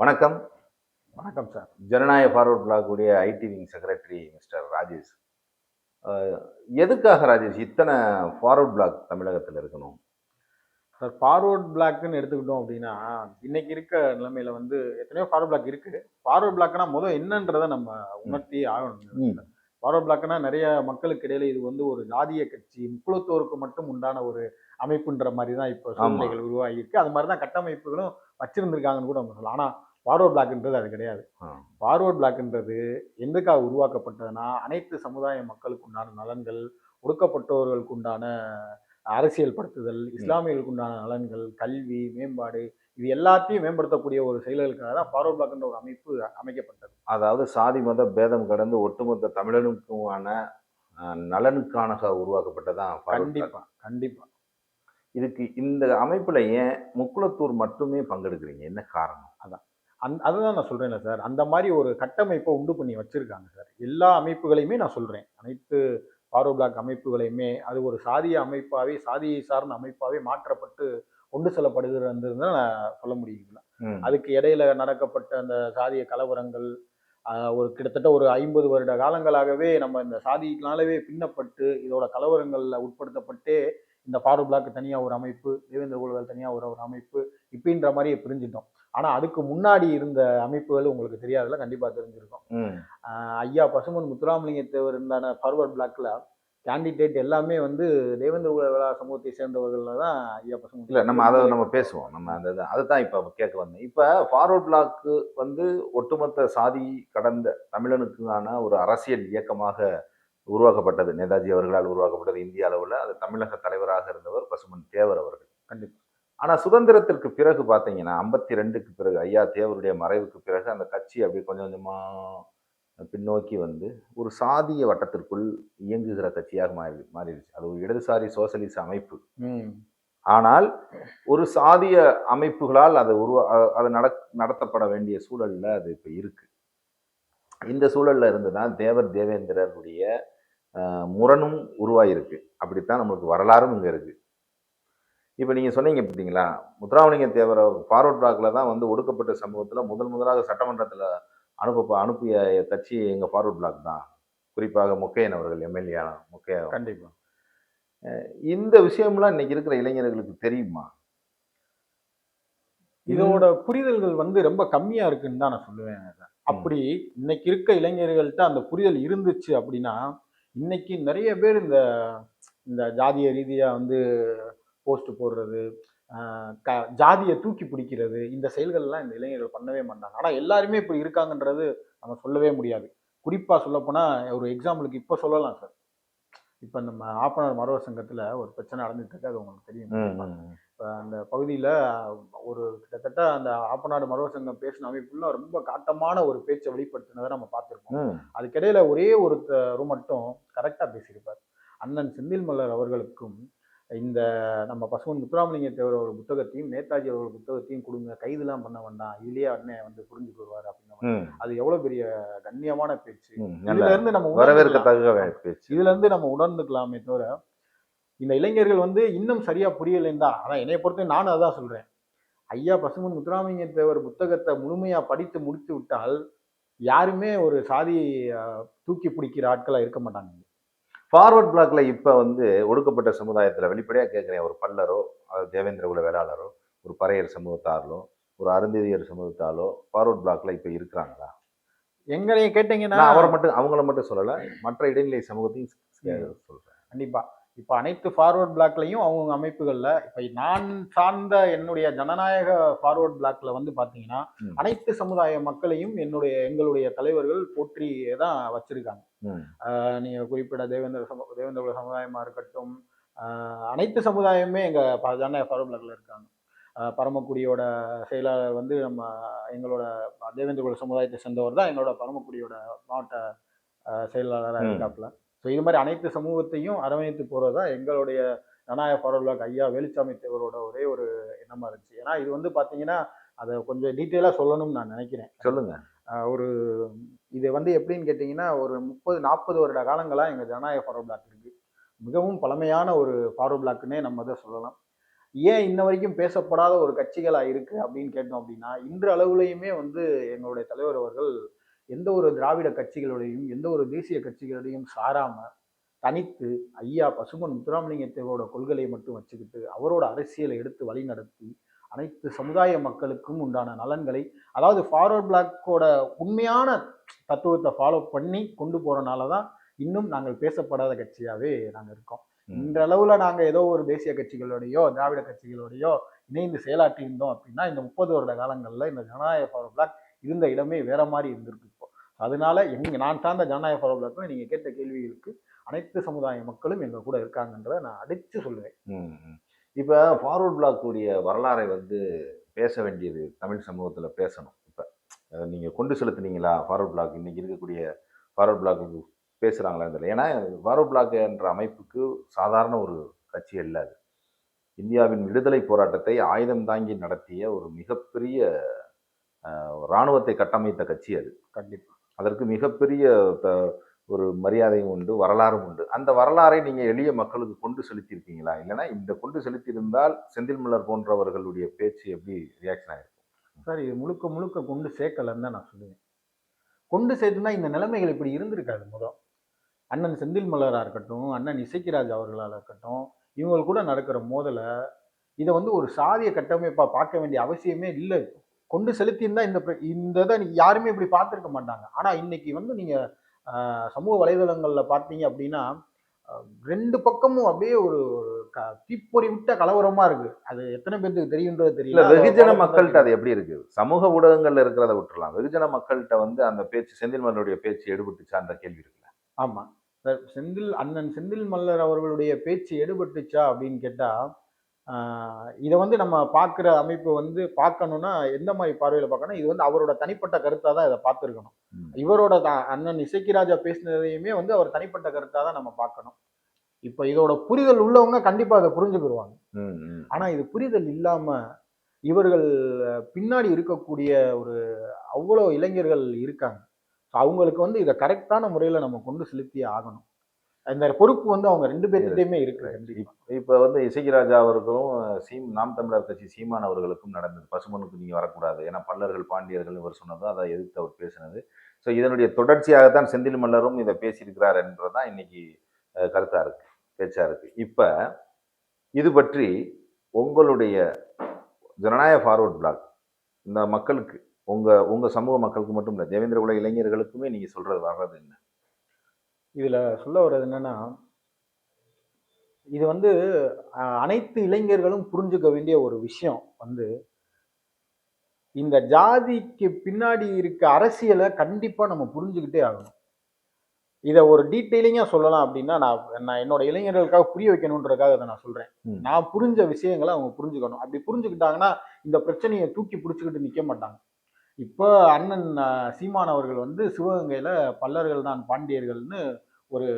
வணக்கம். வணக்கம் சார். ஜனநாயக ஃபார்வர்ட் பிளாக் உடைய IT wing secretary mister Rajesh. எதுக்காக ராஜேஷ் இத்தனை ஃபார்வர்ட் பிளாக் தமிழகத்தில் இருக்கணும்? சார் ஃபார்வர்ட் பிளாக்னு எடுத்துக்கிட்டோம் அப்படின்னா இன்னைக்கு இருக்க நிலைமையில வந்து எத்தனையோ ஃபார்வர்ட் பிளாக் இருக்கு. ஃபார்வர்ட் பிளாக்னா முதல் என்னன்றதை நம்ம உணர்த்தி ஆகணும் ஃபார்வர்ட் பிளாக்னா நிறைய மக்களுக்கு இடையில இது வந்து ஒரு ஜாதிய கட்சி முக்குளத்தோருக்கு மட்டும் உண்டான ஒரு அமைப்புன்ற மாதிரி தான் இப்போ சூழ்நிலைகள் உருவாகி இருக்கு. அது மாதிரி தான் கட்டமைப்புகளும் வச்சிருந்திருக்காங்கன்னு கூட நம்ம சொல்லலாம். ஆனா ஃபார்வர்ட் பிளாக்ன்றது அது கிடையாது. ஃபார்வர்ட் பிளாக்ன்றது எதுக்காக உருவாக்கப்பட்டதுன்னா அனைத்து சமுதாய மக்களுக்கு உண்டான நலன்கள் ஒடுக்கப்பட்டவர்களுக்கு உண்டான அரசியல் படுத்துதல் இஸ்லாமியர்களுக்கு உண்டான நலன்கள் கல்வி மேம்பாடு இது எல்லாத்தையும் மேம்படுத்தக்கூடிய ஒரு செயல்களுக்காக தான் ஃபார்வர்ட் பிளாக்ன்ற ஒரு அமைப்பு அமைக்கப்பட்டது. அதாவது சாதி மத பேதம் கடந்து ஒட்டுமொத்த தமிழனுக்குமான அஹ், நலனுக்கான உருவாக்கப்பட்டதான் forward block. கண்டிப்பா கண்டிப்பா. இதுக்கு இந்த அமைப்புல ஏன் முக்குளத்தூர் மட்டுமே பங்கெடுக்கிறீங்க? என்ன காரணம்? அந் அதுதான் நான் சொல்றேன்ல சார். அந்த மாதிரி ஒரு கட்டமைப்பை உண்டு பண்ணி வச்சிருக்காங்க சார். எல்லா அமைப்புகளையுமே நான் சொல்றேன். அனைத்து ஃபார்வர்ட் பிளாக் அமைப்புகளையுமே அது ஒரு சாதிய அமைப்பாவே சாதியை சார்ந்த அமைப்பாவே மாற்றப்பட்டு கொண்டு செல்லப்படுகிறது நான் சொல்ல முடியுங்களா. அதுக்கு இடையில நடக்கப்பட்ட அந்த சாதிய கலவரங்கள் ஒரு கிட்டத்தட்ட ஒரு ஐம்பது வருட காலங்களாகவே நம்ம இந்த சாதியினாலவே பின்னப்பட்டு இதோட கலவரங்கள்ல உட்படுத்தப்பட்டே இந்த ஃபார்வர்ட் பிளாக் தனியா ஒரு அமைப்பு தேவேந்திர குழுக்கள் தனியா ஒரு ஒரு அமைப்பு இப்படின்ற மாதிரி பிரிஞ்சிட்டோம். ஆனா அதுக்கு முன்னாடி இருந்த அமைப்புகள் உங்களுக்கு தெரியாதுல கண்டிப்பா தெரிஞ்சிருக்கும். ஐயா பசுமன் முத்துராமலிங்க தேவர் இருந்தான ஃபார்வர்ட் பிளாக்ல கேண்டிடேட் எல்லாமே வந்து தேவேந்திர குல வேளா சமூகத்தை சேர்ந்தவர்கள்ல தான் ஐயா பசுமன். இல்ல நம்ம அதை நம்ம பேசுவோம். நம்ம அந்த இதை- அதுதான் இப்ப கேட்க வந்தேன். இப்ப ஃபார்வர்ட் பிளாக்கு வந்து ஒட்டுமொத்த சாதி கடந்த தமிழனுக்கான ஒரு அரசியல் இயக்கமாக உருவாக்கப்பட்டது. நேதாஜி அவர்களால் உருவாக்கப்பட்டது இந்திய அளவுல. அது தமிழக தலைவராக இருந்தவர் பசுமன் தேவர் அவர்கள். கண்டிப்பா. ஆனா சுதந்திரத்திற்கு பிறகு பாத்தீங்கன்னா ஐம்பத்தி ரெண்டுக்கு பிறகு ஐயா தேவருடைய மறைவுக்கு பிறகு அந்த கட்சி அப்படி கொஞ்சம் கொஞ்சமா பின்னோக்கி வந்து ஒரு சாதிய வட்டத்திற்குள் இயங்குகிற கட்சியாக மாறி மாறிடுச்சு. அது ஒரு இடதுசாரி சோசலிச அமைப்பு. ஆனால் ஒரு சாதிய அமைப்புகளால் அது உருவா அது நட நடத்தப்பட வேண்டிய சூழல்ல அது இப்போ இருக்கு. இந்த சூழல்ல இருந்து தான் தேவர் தேவேந்திரருடைய முரணும் உருவாயிருக்கு. அப்படித்தான் நம்மளுக்கு வரலாறும் இங்க இருக்கு. இப்போ நீங்க சொன்னீங்க பார்த்தீங்களா முத்துராமலிங்க தேவர் ஃபார்வர்ட் பிளாக்ல தான் வந்து ஒடுக்கப்பட்ட சமூகத்துல முதல் முதலாக சட்டமன்றத்துல அனுப்ப அனுப்பிய கட்சி எங்க ஃபார்வர்ட் பிளாக் தான். குறிப்பாக முக்கையன் அவர்கள் எம்எல்ஏ முக்கைய கண்டிப்பா. இந்த விஷயம்லாம் இன்னைக்கு இருக்கிற இளைஞர்களுக்கு தெரியுமா? இதோட புரிதல்கள் வந்து ரொம்ப கம்மியா இருக்குன்னு தான் நான் சொல்லுவேன். அப்படி இன்னைக்கு இருக்க இளைஞர்கள்ட்ட அந்த புரிதல் இருந்துச்சு அப்படின்னா இன்னைக்கு நிறைய பேர் இந்த இந்த ஜாதிய ரீதியா வந்து போஸ்ட் போடுறது க- ஜாதியை தூக்கி பிடிக்கிறது இந்த செயல்கள்லாம் இந்த இளைஞர்கள் பண்ணவே மாட்டாங்க. ஆனா எல்லாருமே இப்படி இருக்காங்கன்றது நம்ம சொல்லவே முடியாது. குறிப்பா சொல்லப்போனா ஒரு எக்ஸாம்பிளுக்கு இப்போ சொல்லலாம் சார். இப்போ நம்ம ஆப்பனர் மரவர் சங்கத்துல ஒரு பிரச்சனை நடந்துட்டு இருக்கு அது உங்களுக்கு தெரியும். இப்போ அந்த பகுதியில் ஒரு கிட்டத்தட்ட அந்த ஆப்பநாடு மரவர் சங்கம் பேசின அமைப்புல ரொம்ப காட்டமான ஒரு பேச்சை வெளிப்படுத்தினதை நம்ம பார்த்துருப்போம். ம், அதுக்கிடையில ஒரே ஒருத்தர் மட்டும் கரெக்டாக பேசியிருப்பார். அண்ணன் செந்தில் மல்லர் அவர்களுக்கும் இந்த நம்ம பசுமன் முத்துராமலிங்க தேவர் அவர் புத்தகத்தையும் நேதாஜி அவர்கள் புத்தகத்தையும் கொடுங்க கைதுலாம் பண்ண வேண்டாம் இதுலயே அண்ணன் வந்து புரிஞ்சுக்கு வருவார் அப்படின்னு அது எவ்வளவு பெரிய கண்ணியமான பேச்சு. இதுல இருந்து நம்ம உணர்ந்துக்கலாம். வரவேற்கத்தக்க வே- பேச்சு. இதுல இருந்து நம்ம உணர்ந்துக்கலாமே தவிர இந்த இளைஞர்கள் வந்து இன்னும் சரியா புரியலைன்னு தான். ஆனா என்னைய பொறுத்த நானும் அதான் சொல்றேன். ஐயா பசுமன் முத்துராமலிங்க தேவர் புத்தகத்தை முழுமையா படித்து முடித்து விட்டால் யாருமே ஒரு சாதி தூக்கி பிடிக்கிற ஆட்களா இருக்க மாட்டாங்க ஃபார்வர்ட் பிளாக்ல இப்ப வந்து ஒடுக்கப்பட்ட சமுதாயத்துல வெளிப்படையா கேட்கிறேன் ஒரு பல்லரோ அது தேவேந்திர குல வேளாளரோ ஒரு பறையர் சமூகத்தாரோ ஒரு அருந்ததியர் சமூகத்தாலோ ஃபார்வர்ட் பிளாக்ல இப்ப இருக்கிறாங்களா? எங்களைய கேட்டீங்கன்னா அவரை மட்டும் அவங்கள மட்டும் சொல்லல மற்ற இடைநிலை சமூகத்தையும் சே- சொல்றேன். கண்டிப்பா. இப்ப அனைத்து ஃபார்வர்ட் பிளாக்லயும் அவங்க அமைப்புகள்ல இப்ப நான் சார்ந்த என்னுடைய ஜனநாயக ஃபார்வர்ட் பிளாக்ல வந்து பாத்தீங்கன்னா ம். அனைத்து சமுதாய மக்களையும் என்னுடைய எங்களுடைய தலைவர்கள் போற்றி தான் வச்சிருக்காங்க ம், ஆஹ் நீங்க குறிப்பிட தேவேந்திர சமு தேவேந்திர குல சமுதாயமா இருக்கட்டும் அனைத்து சமுதாயமே எங்க ப- ஜனநாயக ஃபார்வர்ட் பிளாக்ல இருக்காங்க பரமக்குடியோட செயலாளர் வந்து நம்ம எங்களோட தேவேந்திர குல சமுதாயத்தை சேர்ந்தவர் தான் எங்களோட பரமக்குடியோட மாவட்ட செயலாளராக. இருக்காப்புல ஸோ இது மாதிரி அனைத்து சமூகத்தையும் அரவணைத்து போறதா எங்களுடைய ஜனநாயக பிளாக் ஐயா வேலுச்சாமி தேவரோட ஒரே ஒரு எண்ணமா இருந்துச்சு. ஏன்னா இது வந்து பாத்தீங்கன்னா அதை கொஞ்சம் டீட்டெயிலாக சொல்லணும்னு நான் நினைக்கிறேன். சொல்லுங்க. ஆஹ் ஒரு இது வந்து எப்படின்னு கேட்டிங்கன்னா ஒரு முப்பது நாற்பது வருட காலங்களாக எங்கள் ஜனநாயக ஃபார்வர்ட் பிளாக் இருக்கு. மிகவும் பழமையான ஒரு ஃபார்வர்ட் பிளாக்னே நம்ம இதை சொல்லலாம். ஏன் இன்ன வரைக்கும் பேசப்படாத ஒரு கட்சிகளா இருக்கு அப்படின்னு கேட்டோம் அப்படின்னா இன்று அளவுலையுமே வந்து எங்களுடைய தலைவர் அவர்கள் எந்த ஒரு திராவிட கட்சிகளோடையும் எந்த ஒரு தேசிய கட்சிகளோடையும் சாராம தனித்து ஐயா பசுமன் முத்துராமலிங்க தேவரோட கொள்கையை மட்டும் வச்சுக்கிட்டு அவரோட அரசியலை எடுத்து வழி நடத்தி அனைத்து சமுதாய மக்களுக்கும் உண்டான நலன்களை அதாவது ஃபார்வர்ட் பிளாக்கோட உண்மையான தத்துவத்தை ஃபாலோ பண்ணி கொண்டு போறனால தான் இன்னும் நாங்கள் பேசப்படாத கட்சியாவே நாங்கள் இருக்கோம். இன்றளவுல நாங்க ஏதோ ஒரு தேசிய கட்சிகளோடையோ திராவிட கட்சிகளோடையோ இணைந்து செயலாற்றி இருந்தோம் அப்படின்னா இந்த முப்பது வருட காலங்கள்ல இந்த ஜனநாயக ஃபார்வர்ட் பிளாக் இருந்த இடமே வேற மாதிரி இருந்திருக்கு இப்போ. அதனால எங்க நான் சார்ந்த ஜனநாயக ஃபார்வர்ட் பிளாக்கும் நீங்க கேட்ட கேள்விகளுக்கு அனைத்து சமுதாய மக்களும் எங்க கூட இருக்காங்கன்றதை நான் அடிச்சு சொல்லுவேன். இப்போ இப்ப ஃபார்வர்ட் பிளாக் உடைய வரலாறை வந்து பேச வேண்டியது தமிழ் சமூகத்துல பேசணும். இப்ப நீங்கள் நீங்க கொண்டு செலுத்துனீங்களா ஃபார்வர்ட் பிளாக் இன்னைக்கு இருக்கக்கூடிய ஃபார்வர்ட் பிளாக் பேசுகிறாங்களா தெரியல. ஏன்னா ஃபார்வர்ட் பிளாக் என்ற அமைப்புக்கு சாதாரண ஒரு கட்சி அல்ல அது. இந்தியாவின் விடுதலை போராட்டத்தை ஆயுதம் தாங்கி நடத்திய ஒரு மிகப்பெரிய இராணுவத்தை கட்டமைத்த கட்சி அது. கண்டிப்பா. அதற்கு மிகப்பெரிய ஒரு மரியாதையும் உண்டு வரலாறும் உண்டு. அந்த வரலாறை நீங்க எளிய மக்களுக்கு கொண்டு செலுத்தியிருக்கீங்களா? இல்லைன்னா இந்த கொண்டு செலுத்தியிருந்தால் செந்தில் மலர் போன்றவர்களுடைய பேச்சு எப்படி ரியாக்ஷன் ஆயிருக்கும் சார் இது முழுக்க முழுக்க கொண்டு சேர்க்கலன்னு தான் நான் சொல்லுவேன். கொண்டு சேர்த்துனா இந்த நிலைமைகள் இப்படி இருந்திருக்காது முதல். அண்ணன் செந்தில் மலரா இருக்கட்டும் அண்ணன் இசைக்கிராஜ் அவர்களாக இருக்கட்டும் இவங்க கூட நடக்கிற மோதலை இதை வந்து ஒரு சாதிய கட்டமைப்பா பார்க்க வேண்டிய அவசியமே இல்லை கொண்டு செலுத்தியிருந்தா இந்த இந்த இதை யாருமே இப்படி பார்த்துருக்க மாட்டாங்க. ஆனா இன்னைக்கு வந்து நீங்க ஆஹ், சமூக வலைதளங்கள்ல பார்த்தீங்க அப்படின்னா ரெண்டு பக்கமும் அப்படியே ஒரு க- தீப்பொறி விட்ட கலவரமா இருக்கு. அது எத்தனை பேருக்கு தெரியுன்றது தெரியல. வெகுஜன மக்கள்கிட்ட அது எப்படி இருக்கு? சமூக ஊடகங்கள்ல இருக்கிறத விட்டுறலாம். வெகுஜன மக்கள்கிட்ட வந்து அந்த பேச்சு செந்தில் மலருடைய பேச்சு எடுபட்டுச்சா அந்த கேள்வி இருக்குல்ல. ஆமா. செந்தில் அண்ணன் செந்தில் மல்லர் அவர்களுடைய பேச்சு எடுபட்டுச்சா அப்படின்னு கேட்டா ஆஹ், இதை வந்து நம்ம பார்க்குற அமைப்பு வந்து பார்க்கணும்னா எந்த மாதிரி பார்வையில பார்க்கணும் இது வந்து அவரோட தனிப்பட்ட கருத்தா தான் இதை பார்த்துருக்கணும். இவரோட த- அண்ணன் இசைக்கிராஜா பேசினதையுமே வந்து அவர் தனிப்பட்ட கருத்தா தான் நம்ம பார்க்கணும் இப்போ இதோட புரிதல் உள்ளவங்க கண்டிப்பா அதை புரிஞ்சுக்கிடுவாங்க ம், ம். ஆனா இது புரிதல் இல்லாம இவர்கள் பின்னாடி இருக்கக்கூடிய ஒரு அவ்வளோ இளைஞர்கள் இருக்காங்க. So அவங்களுக்கு வந்து இதை கரெக்டான முறையில நம்ம கொண்டு செலுத்தி ஆகணும். இந்த பொறுப்பு வந்து அவங்க ரெண்டு பேர்கிட்டயுமே இருக்கு. இப்ப வந்து இசைக்கிராஜா அவர்களும் சீம் நாம் தமிழர் கட்சி சீமான் அவர்களுக்கும் நடந்தது. பசுமனுக்கு நீங்க வரக்கூடாது. ஏன்னா பல்லர்கள் பாண்டியர்கள் இவர் சொன்னதும் அதை எதிர்த்து அவர் பேசினது. ஸோ இதனுடைய தொடர்ச்சியாகத்தான் செந்தில் மல்லரும் இதை பேசியிருக்கிறார் என்றதான் இன்னைக்கு அஹ், கருத்தா இருக்கு பேச்சா இருக்கு. இப்ப இது பற்றி உங்களுடைய ஜனநாயக ஃபார்வர்ட் பிளாக் இந்த மக்களுக்கு உங்க உங்க சமூக மக்களுக்கு மட்டும் இல்லை தேவேந்திர குல இளைஞர்களுக்குமே நீங்க சொல்றது வர்றது என்ன? இதுல சொல்ல வர்றது என்னன்னா இது வந்து அனைத்து இளைஞர்களும் புரிஞ்சுக்க வேண்டிய ஒரு விஷயம் வந்து இந்த ஜாதிக்கு பின்னாடி இருக்க அரசியலை கண்டிப்பா நம்ம புரிஞ்சுக்கிட்டே ஆகணும். இதை ஒரு டீட்டெயிலிங்கா சொல்லலாம் அப்படின்னா நான் நான் என்னோட இளைஞர்களுக்காக புரிய வைக்கணுன்றதுக்காக இதை நான் சொல்றேன். ம். நான் புரிஞ்ச விஷயங்களை அவங்க புரிஞ்சுக்கணும். அப்படி புரிஞ்சுக்கிட்டாங்கன்னா இந்த பிரச்சனையை தூக்கி பிடிச்சிக்கிட்டு நிக்க மாட்டாங்க. இப்போ அண்ணன் அஹ், சீமான் அவர்கள் வந்து சிவகங்கையில பல்லர்கள் தான் பாண்டியர்கள்னு ஒரு.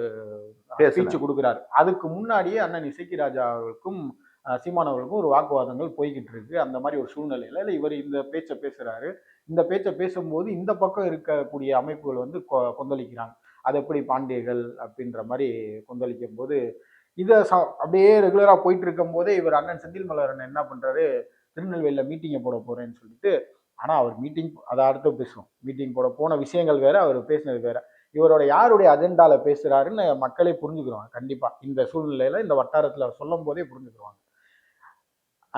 ஸ்பீச் கொடுக்குறாரு. அதுக்கு முன்னாடியே அண்ணன் அவர்களுக்கும் அஹ், சீமான் அவர்களுக்கும் ஒரு வாக்குவாதங்கள் போய்கிட்டு இருக்கு. அந்த மாதிரி ஒரு சூழ்நிலையில இல்ல இவர் இந்த பேச்சை பேசுறாரு. இந்த பேச்சை பேசும்போது இந்த பக்கம் இருக்கக்கூடிய அமைப்புகள் வந்து கொ- கொந்தளிக்கிறாங்க. அது எப்படி பாண்டியர்கள் அப்படின்ற மாதிரி கொந்தளிக்கும் போது இதை ச- அப்படியே ரெகுலரா போயிட்டு இருக்கும் போதே இவர் அண்ணன் செந்தில் மலரன் என்ன பண்றாரு திருநெல்வேலியில மீட்டிங்கை போட போறேன்னு சொல்லிட்டு ஆனா அவர் மீட்டிங் அதை அடுத்து பேசுவோம். மீட்டிங் போட போன விஷயங்கள் வேற அவர் பேசினது வேற. இவரோட யாருடைய அஜெண்டால பேசுறாருன்னு மக்களே புரிஞ்சுக்கிடுவாங்க கண்டிப்பா. இந்த சூழ்நிலையில இந்த வட்டாரத்துல சொல்லும் போதே புரிஞ்சுக்கிடுவாங்க.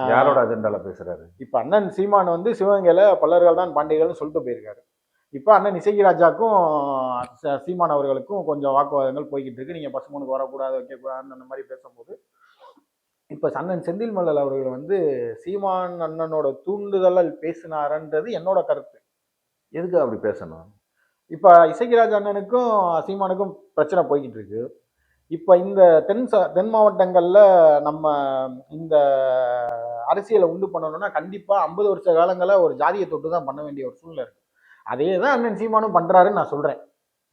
ஆஹ் யாரோட அஜெண்டால பேசுறாரு? இப்ப அண்ணன் சீமான் வந்து சிவகங்கையில பல்லர்கள் தான் பாண்டியர்கள்னு சொல்லிட்டு போயிருக்காரு. இப்ப அண்ணன் இசைக்கிராஜாக்கும் ச- சீமான் அவர்களுக்கும் கொஞ்சம் வாக்குவாதங்கள் போய்கிட்டு இருக்கு. நீங்க பசுமனுக்கு வரக்கூடாது வைக்கக்கூடாதுன்னு அந்த மாதிரி பேசும்போது இப்ப அண்ணன் செந்தில் மல்லல் அவர்கள் வந்து சீமான் அண்ணனோட தூண்டுதலால் பேசினாரன்றது என்னோட கருத்து. எதுக்கு அப்படி பேசணும்? இப்ப இசைக்கிராஜ் அண்ணனுக்கும் சீமானுக்கும் பிரச்சனை போய்கிட்டு இருக்கு இப்ப இந்த தென் ச- தென் மாவட்டங்கள்ல நம்ம இந்த அரசியலை உண்டு பண்ணணும்னா கண்டிப்பா ஐம்பது வருஷ காலங்களா ஒரு ஜாதியை தொட்டு தான் பண்ண வேண்டிய ஒரு சூழ்நிலை இருக்கு. அதே தான் அண்ணன் சீமானும் பண்றாருன்னு நான் சொல்றேன்.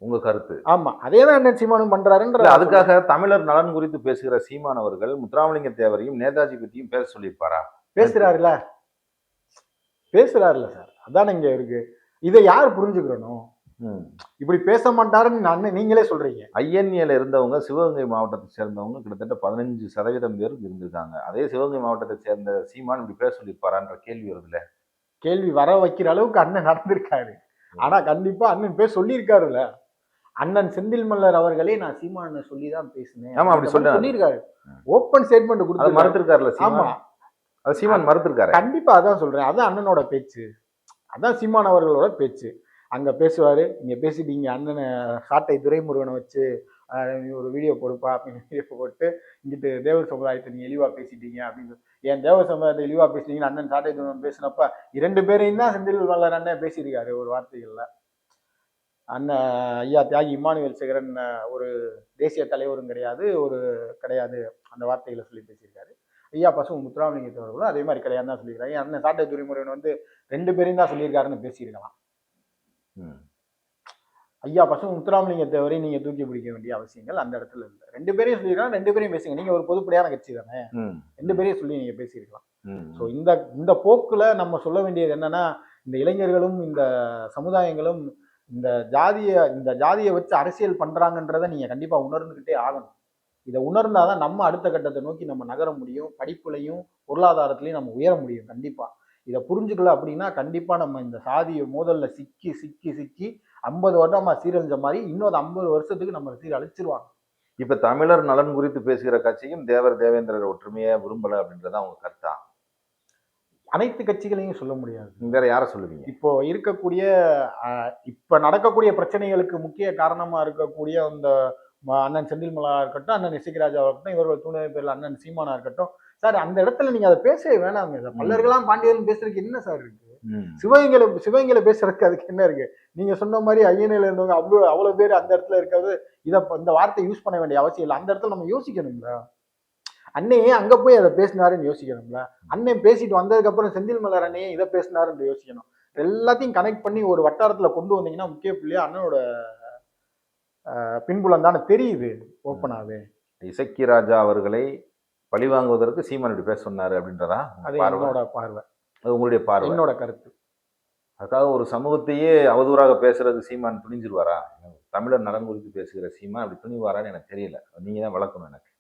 உங்க கருத்து? ஆமா அதே தான் அண்ணன் சீமானும் பண்றாருன்ற அதுக்காக தமிழர் நலன் குறித்து பேசுகிற சீமான் அவர்கள் முத்துராமலிங்க தேவரையும் நேதாஜி பத்தியும் பேச சொல்லியிருப்பாரா? பேசுறாருல. பேசுறாருல சார். அதானே இங்க இருக்கு. இதை யார் புரிஞ்சுக்கிறணும்? ம். இப்படி பேச மாட்டாருன்னு நான் நீங்களே சொல்றீங்க. ஐஎன்ஏல இருந்தவங்க சிவகங்கை மாவட்டத்தை சேர்ந்தவங்க கிட்டத்தட்ட பதினஞ்சு சதவீதம் பேர் இருந்திருக்காங்க. அதே சிவகங்கை மாவட்டத்தை சேர்ந்த சீமான் இப்படி பேச சொல்லியிருப்பாரான்ற கேள்வி வருதுல்ல கேள்வி வர வைக்கிற அளவுக்கு அண்ணன் நடந்திருக்காரு. ஆனா கண்டிப்பா அண்ணன் பேர் சொல்லியிருக்காருல்ல அண்ணன் செந்தில் மல்லர் அவர்களே நான் சீமானை சொல்லி தான் பேசினேன். ஆமா, அப்படி சொன்னாரு. சொல்லியிருக்காரு. ஓப்பன் ஸ்டேட்மெண்ட் கொடுத்து மறுத்திருக்காருல்ல ஆமா. அது சீமான் மறுத்திருக்காரு. கண்டிப்பா அதான் சொல்றேன். அதான் அண்ணனோட பேச்சு. அதான் சீமான் அவர்களோட பேச்சு. அங்க பேசுவாரு. இங்க பேசிட்டீங்க அண்ணனை சாட்டை துரைமுருகனை வச்சு நீ ஒரு வீடியோ போடுப்பா அப்படின்னு வீடியோ போட்டு இங்கிட்டு தேவர் சமுதாயத்தை நீங்க இழிவா பேசிட்டீங்க அப்படின்னு ஏன் தேவர் சமுதாயத்தை இழிவா பேசுனீங்கன்னு அண்ணன் சாட்டை துரைமுருகன் பேசினப்ப இரண்டு பேரையும் தான் செந்தில் மல்லர் அண்ணன் பேசியிருக்காரு ஒரு வார்த்தைகள்ல. அண்ணன் ஐயா தியாகி இமானுவேல் சேகரன் ஒரு தேசிய தலைவரும் கிடையாது ஒரு கிடையாது அந்த வார்த்தைகளை சொல்லி பேசியிருக்காரு. ஐயா பசு முத்துராமலிங்கத்தை அவர்களும் அதே மாதிரி கிடையாது தான் சொல்லியிருக்காரு. என் அண்ணன் சாட்டை துரைமுருகன் வந்து ரெண்டு பேரையும் தான் சொல்லியிருக்காருன்னு பேசியிருக்கலாம். ஐயா பசு முத்துராமலிங்க தேவரை நீங்க தூக்கி பிடிக்க வேண்டிய அவசியங்கள் அந்த இடத்துல இல்லை. ரெண்டு பேரையும் சொல்லியிருக்காங்க ரெண்டு பேரையும் பேசுங்க. நீங்க ஒரு பொதுப்படையான கட்சி தானே. ரெண்டு பேரையும் சொல்லி நீங்க பேசியிருக்கலாம். ஸோ இந்த இந்த போக்குல நம்ம சொல்ல வேண்டியது என்னன்னா இந்த இளைஞர்களும் இந்த சமுதாயங்களும் இந்த ஜாதியை இந்த ஜாதியை வச்சு அரசியல் பண்ணுறாங்கன்றதை நீங்கள் கண்டிப்பாக உணர்ந்துக்கிட்டே ஆகணும். இதை உணர்ந்தாதான் நம்ம அடுத்த கட்டத்தை நோக்கி நம்ம நகர முடியும் படிப்புலையும் பொருளாதாரத்துலையும் நம்ம உயர முடியும் கண்டிப்பாக இதை புரிஞ்சுக்கல அப்படின்னா கண்டிப்பாக நம்ம இந்த சாதிய மோதலில் சிக்கி சிக்கி சிக்கி ஐம்பது வருடமாக சீரழிஞ்ச மாதிரி இன்னொரு ஐம்பது வருஷத்துக்கு நம்ம சீரழிச்சிருவாங்க. இப்போ தமிழர் நலன் குறித்து பேசுகிற கட்சியும் தேவர் தேவேந்திரர் ஒற்றுமையை விரும்பலை அப்படின்றத அவங்க கருத்தான் அனைத்து கட்சிகளையும் சொல்ல முடியாது. வேற யாரை சொல்லுவீங்க? இப்போ இருக்கக்கூடிய இப்ப நடக்கக்கூடிய பிரச்சனைகளுக்கு முக்கிய காரணமா இருக்கக்கூடிய அந்த அண்ணன் செந்தில்மலா இருக்கட்டும் அண்ணன் இசைக்கராஜா இருக்கட்டும் இவர்கள் துணை பேர்ல அண்ணன் சீமானா இருக்கட்டும். சார் அந்த இடத்துல நீங்க அதை பேசவே வேணாங்க சார். பல்லர்களாம் பாண்டியர்கள் பேசுறதுக்கு என்ன சார் இருக்கு. சிவகங்கையில சிவகங்கையில பேசுறதுக்கு அதுக்கு என்ன இருக்கு? நீங்க சொன்ன மாதிரி ஐயனில இருந்தவங்க அவ்வளவு அவ்வளவு பேர் அந்த இடத்துல இருக்கிறது இத இந்த வார்த்தை யூஸ் பண்ண வேண்டிய அவசியம் இல்லை. அந்த இடத்துல நம்ம யோசிக்கணும்ல ஏன் அங்க போய் அதை பேசினாருன்னு யோசிக்கணும்ல. அண்ணன் பேசிட்டு வந்ததுக்கு அப்புறம் செந்தில் மலர் அண்ணே இதை பேசினாருன்னு யோசிக்கணும். எல்லாத்தையும் கனெக்ட் பண்ணி ஒரு வட்டாரத்துல கொண்டு வந்தீங்கன்னா முக்கிய புள்ளியா அண்ணனோட பின்புலம் தானே தெரியுது ஓப்பனாவே இசக்கி ராஜா அவர்களை பழிவாங்குவதற்கு சீமான் இப்படி பேச சொன்னாரு அப்படின்றதா? அது என்னோட பார்வை. அது உங்களுடைய பார்வை. என்னோட கருத்து. அதுக்காக ஒரு சமூகத்தையே அவதூறாக பேசுறது சீமான் துணிஞ்சிருவாரா? தமிழர் நலன் குறித்து பேசுகிற சீமான் அப்படி துணிவாரான்னு எனக்கு தெரியல. நீங்க தான் வளர்க்கணும் எனக்கு.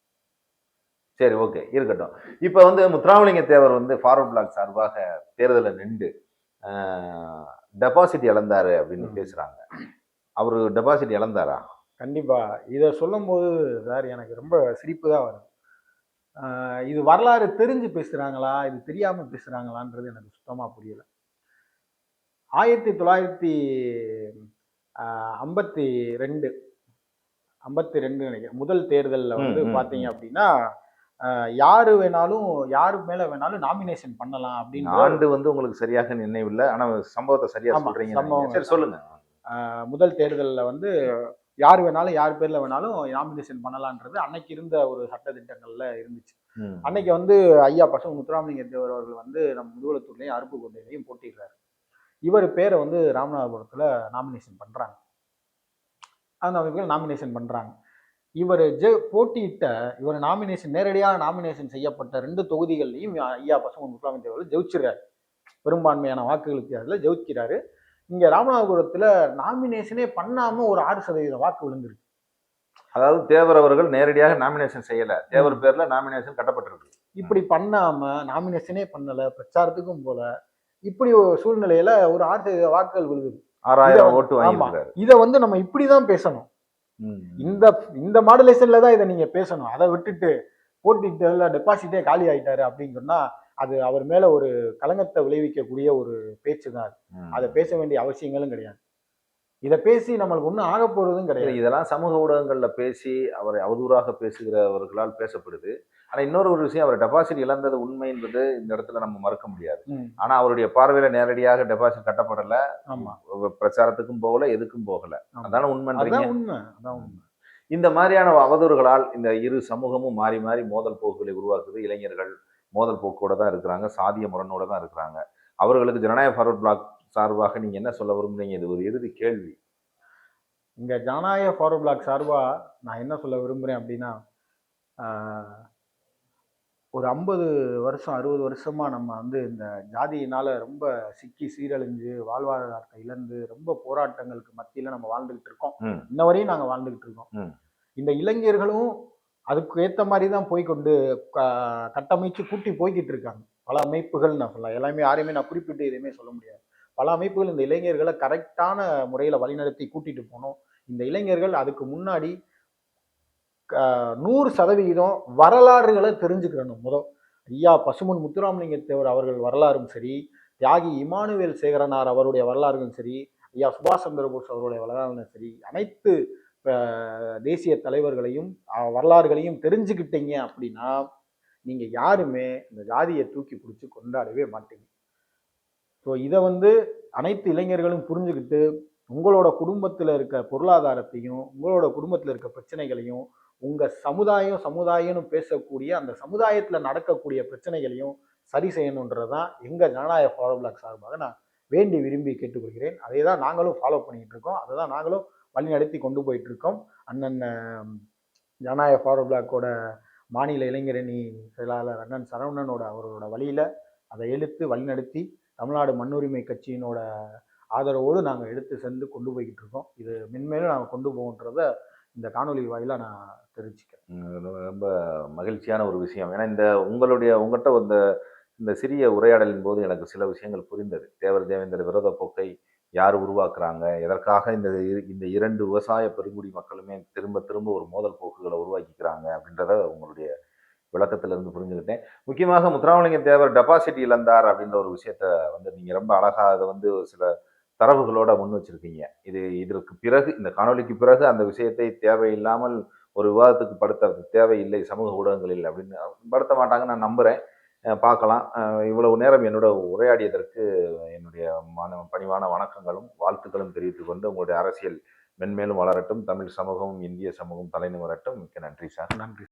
சரி ஓகே இருக்கட்டும். இப்போ வந்து முத்துராமலிங்க தேவர் வந்து ஃபார்வர்ட் பிளாக் சார்பாக தேர்தலில் நின்று டெபாசிட் இழந்தாரு அப்படின்னு ம். பேசுறாங்க. அவரு டெபாசிட் இழந்தாரா? கண்டிப்பா. இதை சொல்லும்போது சார் எனக்கு ரொம்ப சிரிப்பு தான் வரும் இது வரலாறு தெரிஞ்சு பேசுறாங்களா? இது தெரியாம பேசுறாங்களான்றது எனக்கு சுத்தமா புரியல. ஆயிரத்தி தொள்ளாயிரத்தி ஐம்பத்தி ரெண்டு ஐம்பத்தி ரெண்டு நினைக்கிறேன். முதல் தேர்தலில் வந்து பார்த்தீங்க அப்படின்னா யாரு வேணாலும் யாரு மேல வேணாலும் நாமினேஷன் பண்ணலாம் அப்படின்னு ஆண்டு வந்து உங்களுக்கு சரியாக நினைவில்லை. ஆனா சம்பவத்தை சரியா சொல்றீங்க சரி சொல்லுங்க. முதல் தேர்தலில் வந்து யார் வேணாலும் யார் பேர்ல வேணாலும் நாமினேஷன் பண்ணலான்றது அன்னைக்கு இருந்த ஒரு சட்டத்திட்டங்கள்ல இருந்துச்சு. ம். அன்னைக்கு வந்து ஐயா பசங்க முத்துராமலிங்க தேவர் அவர்கள் வந்து நம்ம முதுகுளத்தூர்லையும் அருப்புக்கோட்டையிலையும் போட்டிடுறாரு. இவர் பேரை வந்து ராமநாதபுரத்துல நாமினேஷன் பண்றாங்க. அந்த அமைப்புகள் நாமினேஷன் பண்றாங்க. இவர் ஜெ போட்டியிட்ட இவர் நாமினேஷன் நேரடியாக நாமினேஷன் செய்யப்பட்ட ரெண்டு தொகுதிகள்லையும் ஐயா பசங்க முத்துராமலிங்க தேவர் ஜெயிச்சிடுறாரு. பெரும்பான்மையான வாக்குகள் வித்தியாசத்தில் ஜெயிக்கிறாரு. இங்க ராமநாதபுரத்துல நாமினேஷனே பண்ணாம ஒரு ஆறு சதவீத வாக்கு விழுந்திருக்கு. அதாவது தேவர் அவர்கள் நேரடியாக நாமினேஷன் செய்யல. தேவர் பேர்ல நாமினேஷன் கட்டப்பட்டிருக்கு. இப்படி பண்ணாம நாமினேஷனே பண்ணல பிரச்சாரத்துக்கும் போல இப்படி ஒரு சூழ்நிலையில ஒரு ஆறு சதவீத வாக்குகள் விழுகுது. ஆறாயிரம் ஓட்டு வாங்கியிருக்காரு இதை வந்து நம்ம இப்படிதான் பேசணும். ம். இந்த இந்த மாடுலேஷன்ல தான் இதை நீங்க பேசணும். அதை விட்டுட்டு போட்டிட்டு டெபாசிட்டே காலி ஆயிட்டாரு அப்படின்னு சொன்னா அது அவர் மேல ஒரு களங்கத்தை விளைவிக்கக்கூடிய ஒரு பேச்சு தான் அது. பேச வேண்டிய அவசியங்களும் கிடையாது. இதை பேசி நம்மளுக்கு ஒன்றும் ஆக போறதும் கிடையாது. இதெல்லாம் சமூக ஊடகங்கள்ல பேசி அவரை அவதூறாக பேசுகிறவர்களால் பேசப்படுது. ஆனா இன்னொரு ஒரு விஷயம் அவர் டெபாசிட் இழந்தது உண்மை என்பது இந்த இடத்துல நம்ம மறுக்க முடியாது. ம், ஆனா அவருடைய பார்வையில நேரடியாக டெபாசிட் கட்டப்படல. ஆமா. பிரச்சாரத்துக்கும் போகல எதுக்கும் போகல. அதான உண்மைன்றீங்க? அதான் உண்மை அதான் உண்மை. இந்த மாதிரியான அவதூறுகளால் இந்த இரு சமூகமும் மாறி மாறி மோதல் போக்குகளை உருவாக்குது. இளைஞர்கள் மோதல் போக்கோட தான் இருக்கிறாங்க. சாதிய முரணோட தான் இருக்கிறாங்க. அவர்களுக்கு ஜனநாயக ஃபார்வர்ட் பிளாக் சார்பாக நீங்க என்ன சொல்ல விரும்புறீங்க? இது ஒரு இறுதி கேள்வி. இங்க ஜனநாயக ஃபார்வர்ட் பிளாக் சார்பா நான் என்ன சொல்ல விரும்புறேன் அப்படின்னா ஒரு ஐம்பது வருஷம் அறுபது வருஷமா நம்ம வந்து இந்த ஜாதியினால ரொம்ப சிக்கி சீரழிஞ்சு வாழ்வாதாரத்தை இழந்து ரொம்ப போராட்டங்களுக்கு மத்தியில நம்ம வாழ்ந்துகிட்டு இருக்கோம். இன்ன வரையும் நாங்க வாழ்ந்துகிட்டு இருக்கோம். இந்த இளைஞர்களும் அதுக்கு ஏத்த மாதிரி தான் போய் கொண்டு க- கட்டமைச்சு கூட்டி போய்கிட்டு இருக்காங்க. பல அமைப்புகள் நான் சொல்லலாம் எல்லாமே யாரையுமே நான் குறிப்பிட்டு எதுவுமே சொல்ல முடியாது. பல அமைப்புகள் இந்த இளைஞர்களை கரெக்டான முறையில வழிநடத்தி கூட்டிட்டு போகணும் இந்த இளைஞர்கள் அதுக்கு முன்னாடி நூறு சதவிகிதம் வரலாறுகளை தெரிஞ்சுக்கிறணும் முதல். ஐயா பசுமன் முத்துராமலிங்க தேவர் அவர்கள் வரலாறும் சரி தியாகி இமானுவேல் சேகரனார் அவருடைய வரலாறுகளும் சரி ஐயா சுபாஷ் சந்திர போஸ் அவருடைய வரலாறுகளும் சரி அனைத்து தேசிய தலைவர்களையும் வரலாறுகளையும் தெரிஞ்சுக்கிட்டீங்க அப்படின்னா நீங்கள் யாருமே இந்த ஜாதியை தூக்கி பிடிச்சி கொண்டாடவே மாட்டீங்க. ஸோ இதை வந்து அனைத்து இளைஞர்களும் புரிஞ்சுக்கிட்டு உங்களோட குடும்பத்தில் இருக்க பொருளாதாரத்தையும் உங்களோட குடும்பத்தில் இருக்க பிரச்சனைகளையும் உங்க சமுதாயம் சமுதாயம்னு பேசக்கூடிய அந்த சமுதாயத்துல நடக்கக்கூடிய பிரச்சனைகளையும் சரி செய்யணுன்றதான் எங்க ஜனநாயக ஃபாலோ பிளாக் சார்பாக நான் வேண்டி விரும்பி கேட்டுக்கொள்கிறேன். அதை தான் நாங்களும் ஃபாலோ பண்ணிட்டு இருக்கோம். அதை தான் நாங்களும் வழிநடத்தி கொண்டு போயிட்டு இருக்கோம். அண்ணன் ஜனநாயக ஃபாலோ பிளாக்கோட மாநில இளைஞரணி செயலாளர் அண்ணன் சரவணனோட அவரோட வழியில அதை எடுத்து வழிநடத்தி தமிழ்நாடு மண்ணுரிமை கட்சியினோட ஆதரவோடு நாங்கள் எடுத்து சென்று கொண்டு போய்கிட்டு இருக்கோம். இது மென்மேலும் நாங்கள் கொண்டு போகன்றத இந்த காணொலி வாயிலாக நான் தெரிஞ்சுக்க ரொம்ப- மகிழ்ச்சியான ஒரு விஷயம். ஏன்னா இந்த உங்களுடைய உங்கள்கிட்ட இந்த இந்த சிறிய உரையாடலின் போது எனக்கு சில விஷயங்கள் புரிந்தது. தேவர் தேவேந்திர விரோத போக்கை யார் உருவாக்குறாங்க? எதற்காக இந்த இரு- இந்த இரண்டு விவசாய பெருங்குடி மக்களுமே திரும்ப திரும்ப ஒரு மோதல் போக்குகளை உருவாக்கிக்கிறாங்க அப்படின்றத உங்களுடைய விளக்கத்திலிருந்து புரிஞ்சுக்கிட்டேன். முக்கியமாக முத்துராமலிங்க தேவர் டெபாசிட் இழந்தார் அப்படின்ற ஒரு விஷயத்த வந்து நீங்கள் ரொம்ப அழகாக அதை வந்து சில தரவுகளோட முன் வச்சிருக்கீங்க. இது இதற்கு பிறகு இந்த காணொளிக்கு பிறகு அந்த விஷயத்தை தேவையில்லாமல் ஒரு விவாதத்துக்கு படுத்த தேவையில்லை சமூக ஊடகங்களில் அப்படின்னு. படுத்த மாட்டாங்க நான் நம்புகிறேன் பார்க்கலாம். இவ்வளவு நேரம் என்னோட உரையாடியதற்கு என்னுடைய மன பணிவான வணக்கங்களும் வாழ்த்துக்களும் தெரிவித்துக் கொண்டு உங்களுடைய அரசியல் மென்மேலும் வளரட்டும். தமிழ் சமூகம் இந்திய சமூகம் தலைநிவரட்டும் மிக்க நன்றி சார். நன்றி.